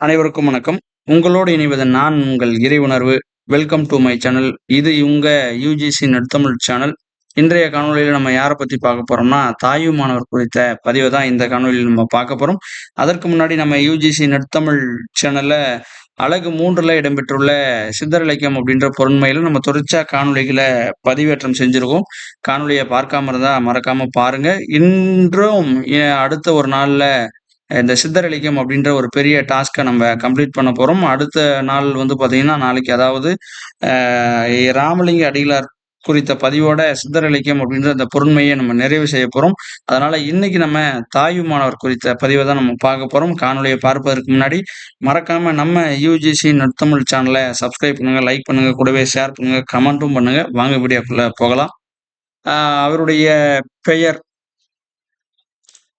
அனைவருக்கும் வணக்கம். உங்களோடு இணைவது நான் உங்கள் இறை உணர்வு. வெல்கம் டு மை சேனல் இது உங்க யூஜிசி நடுத்தமிழ் சேனல் இன்றைய காணொலியில் நம்ம யாரை பத்தி பார்க்க போறோம்னா தாயு மாணவர் குறித்த பதிவை தான் இந்த காணொலியில் நம்ம பார்க்க போறோம். அதற்கு முன்னாடி நம்ம யூஜிசி நெடுத்தமிழ் சேனல்ல அழகு மூன்றுல இடம்பெற்றுள்ள சித்தர் இலக்கியம் அப்படின்ற பொருண்மையில நம்ம தொடர்ச்சியா காணொலிகளை பதிவேற்றம் செஞ்சிருக்கோம். காணொலியை பார்க்காம இருந்தா மறக்காம பாருங்க. இன்றும் அடுத்த ஒரு நாள்ல இந்த சித்தரளிக்கம் அப்படின்ற ஒரு பெரிய டாஸ்க்கை நம்ம கம்ப்ளீட் பண்ண போகிறோம் அடுத்த நாள் வந்து பார்த்தீங்கன்னா நாளைக்கு அதாவது ராமலிங்க அடிகளார் குறித்த பதிவோட சித்தரளிக்கம் அப்படின்ற அந்த பொருண்மையை நம்ம நிறைவு செய்ய போகிறோம் அதனால் இன்னைக்கு நம்ம தாயு மாணவர் குறித்த பதிவை தான் நம்ம பார்க்க போகிறோம் காணொலியை பார்ப்பதற்கு முன்னாடி மறக்காமல் நம்ம யூஜிசி நட்தமிழ் சேனலை சப்ஸ்கிரைப் பண்ணுங்கள் லைக் பண்ணுங்க கூடவே ஷேர் பண்ணுங்க கமெண்ட்டும் பண்ணுங்க. வாங்க வீடியோக்குள்ளே போகலாம். அவருடைய பெயர்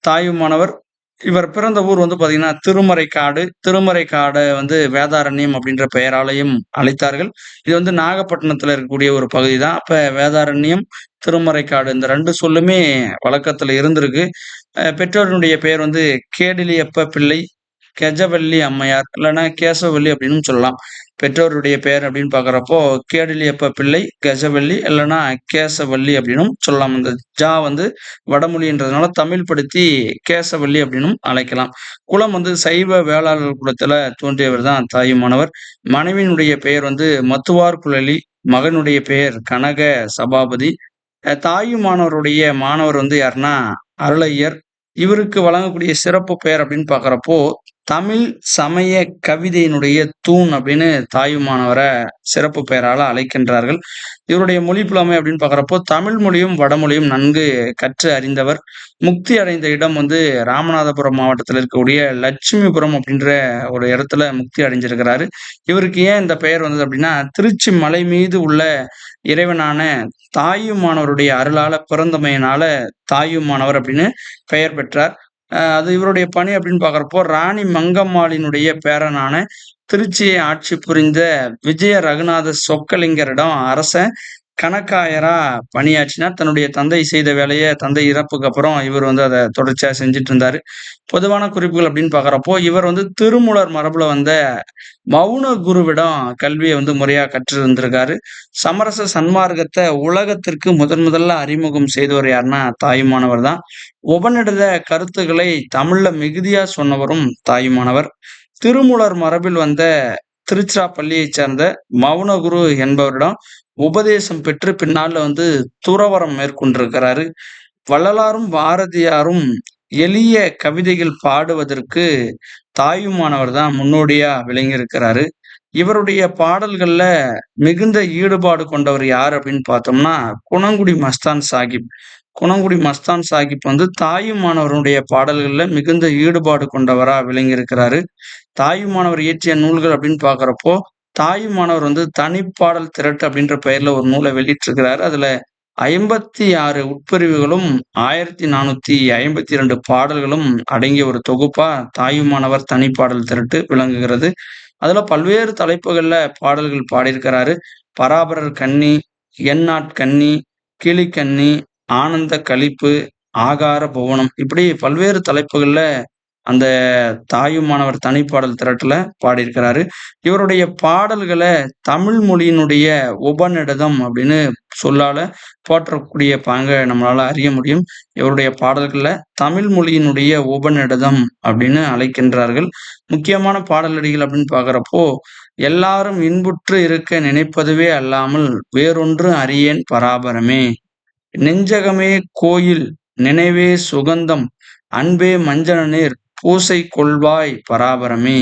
தாயுமானவர் இவர் பிறந்த ஊர் வந்து பாத்தீங்கன்னா திருமறைக்காடு திருமறைக்காடை வந்து வேதாரண்யம் அப்படின்ற பெயராலையும் அழைத்தார்கள். இது வந்து நாகப்பட்டினத்துல இருக்கக்கூடிய ஒரு பகுதி தான் அப்ப வேதாரண்யம் திருமறைக்காடு இந்த ரெண்டு சொல்லுமே வழக்கத்துல இருந்திருக்கு. பெற்றோருடைய பெயர் வந்து கேடிலியப்ப பிள்ளை கெஜவல்லி அம்மையார் இல்லைன்னா கேசவல்லி அப்படின்னு சொல்லலாம். பெற்றோருடைய பெயர் அப்படின்னு பார்க்குறப்போ கேடிலியப்ப பிள்ளை கெசவல்லி இல்லைன்னா கேசவல்லி அப்படின்னும் சொல்லலாம் இந்த ஜா வந்து வடமொழின்றதுனால தமிழ் படுத்தி கேசவல்லி அப்படின்னும் அழைக்கலாம். குலம் வந்து சைவ வேளாளர் குலத்துல தோன்றியவர் தான் தாயுமானவர். மனைவியினுடைய பெயர் வந்து மத்துவார் குழலி மகனுடைய பெயர் கனக சபாபதி. தாயுமானவருடைய மாணவர் வந்து யாருன்னா அருளையர். இவருக்கு வழங்கக்கூடிய சிறப்பு பெயர் அப்படின்னு பாக்குறப்போ தமிழ் சமய கவிதையினுடைய தூண் அப்படின்னு தாயுமானவரை சிறப்பு பெயரால அழைக்கின்றார்கள். இவருடைய மொழி புலமை அப்படின்னு பாக்குறப்போ தமிழ் மொழியும் வடமொழியும் நன்கு கற்று அறிந்தவர். முக்தி அடைந்த இடம் வந்து ராமநாதபுரம் மாவட்டத்தில் இருக்கக்கூடிய லட்சுமிபுரம் அப்படின்ற ஒரு இடத்துல முக்தி அடைஞ்சிருக்கிறாரு. இவருக்கு ஏன் இந்த பெயர் வந்தது அப்படின்னா திருச்சி மலை மீது உள்ள இறைவனான தாயுமானவருடைய அருளால பிறந்தமையினால தாயுமானவர் அப்படின்னு பெயர் பெற்றார். அது இவருடைய பணி அப்படின்னு பாக்குறப்போ ராணி மங்கம்மாளினுடைய பேரனான திருச்சியை ஆட்சி புரிந்த விஜய ரகுநாத சொக்கலிங்கரிடம் அரச கணக்காயரா பணியாற்றினார் தன்னுடைய தந்தை செய்த வேலையை தந்தை இறப்புக்கு அப்புறம் இவர் வந்து அதை தொடர்ச்சியா செஞ்சுட்டு இருந்தாரு. பொதுவான குறிப்புகள் அப்படின்னு பாக்குறப்போ இவர் வந்து திருமூலர் மரபுல வந்த மௌன குருவிடம் கல்வியை வந்து முறையா கற்றிருந்திருக்காரு. சமரச சன்மார்க்கத்தை உலகத்திற்கு முதன் முதல்ல அறிமுகம் செய்தவர் யாருன்னா தாயுமானவர் தான். உபநிடத கருத்துக்களை தமிழ்ல மிகுதியா சொன்னவரும் தாயுமானவர். திருமூலர் மரபில் வந்த திருச்சிராப்பள்ளியை சேர்ந்த மௌனகுரு என்பவரிடம் உபதேசம் பெற்று பின்னால வந்து துறவரம் மேற்கொண்டிருக்கிறாரு. வள்ளலாரும் பாரதியாரும் எளிய கவிதைகள் பாடுவதற்கு தாயுமானவர் தான் முன்னோடியா விளங்கியிருக்கிறாரு. இவருடைய பாடல்கள்ல மிகுந்த ஈடுபாடு கொண்டவர் யார் அப்படின்னு பார்த்தோம்னா குணங்குடி மஸ்தான் சாஹிப் குணங்குடி மஸ்தான் சாஹிப் வந்து தாயுமானவருடைய பாடல்களில் மிகுந்த ஈடுபாடு கொண்டவராக விளங்கியிருக்கிறாரு. தாயுமானவர் இயற்றிய நூல்கள் அப்படின்னு பார்க்குறப்போ தாயுமானவர் வந்து தனிப்பாடல் திரட்டு அப்படின்ற பெயரில் ஒரு நூலை வெளியிட்டிருக்கிறாரு. அதில் ஐம்பத்தி ஆறு உட்பிரிவுகளும் ஆயிரத்தி நானூற்றி ஐம்பத்தி ரெண்டு பாடல்களும் அடங்கிய ஒரு தொகுப்பாக தாயுமானவர் தனிப்பாடல் திரட்டு விளங்குகிறது. அதில் பல்வேறு தலைப்புகளில் பாடல்கள் பாடியிருக்கிறாரு. பராபரர் கன்னி எண்ணாட் கன்னி கிளிக்கன்னி ஆனந்த கழிப்பு ஆகார புவனம் இப்படி பல்வேறு தலைப்புகளில் அந்த தாயுமானவர் தனிப்பாடல் திரட்டில் பாடியிருக்கிறாரு. இவருடைய பாடல்களை தமிழ் மொழியினுடைய உபநிடதம் அப்படின்னு சொல்லால போற்றக்கூடிய பாங்க நம்மளால் அறிய முடியும். இவருடைய பாடல்களில் தமிழ் மொழியினுடைய உபநிடதம் அப்படின்னு அழைக்கின்றார்கள். முக்கியமான பாடலடிகள் அப்படின்னு பார்க்குறப்போ எல்லாரும் இன்புற்று இருக்க நினைப்பதுவே அல்லாமல் வேறொன்று அறியேன் பராபரமே. நெஞ்சகமே கோயில் நினைவே சுகந்தம் அன்பே மஞ்சனநீர் பூசை கொள்வாய் பராபரமே.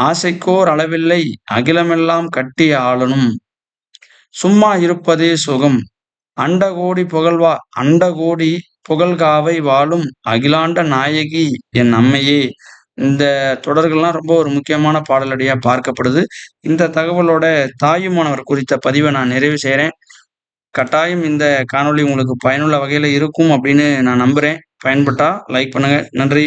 ஆசைக்கோர் அளவில்லை அகிலமெல்லாம் கட்டி ஆளனும். சும்மா இருப்பதே சுகம் அண்டகோடி புகழ்வா அண்டகோடி புகழ்காவை வாழும் அகிலாண்ட நாயகி என் அம்மையே. இந்த தொடர்கள்லாம் ரொம்ப ஒரு முக்கியமான பாடலடியாக பார்க்கப்படுது. இந்த தகவலோட தாயுமானவர் குறித்த பதிவை நான் நிறைவு செய்கிறேன் கட்டாயம் இந்த காணொளி உங்களுக்கு பயனுள்ள வகையில் இருக்கும் அப்படின்னு நான் நம்புகிறேன் பயன்பட்டா லைக் பண்ணுங்க. நன்றி.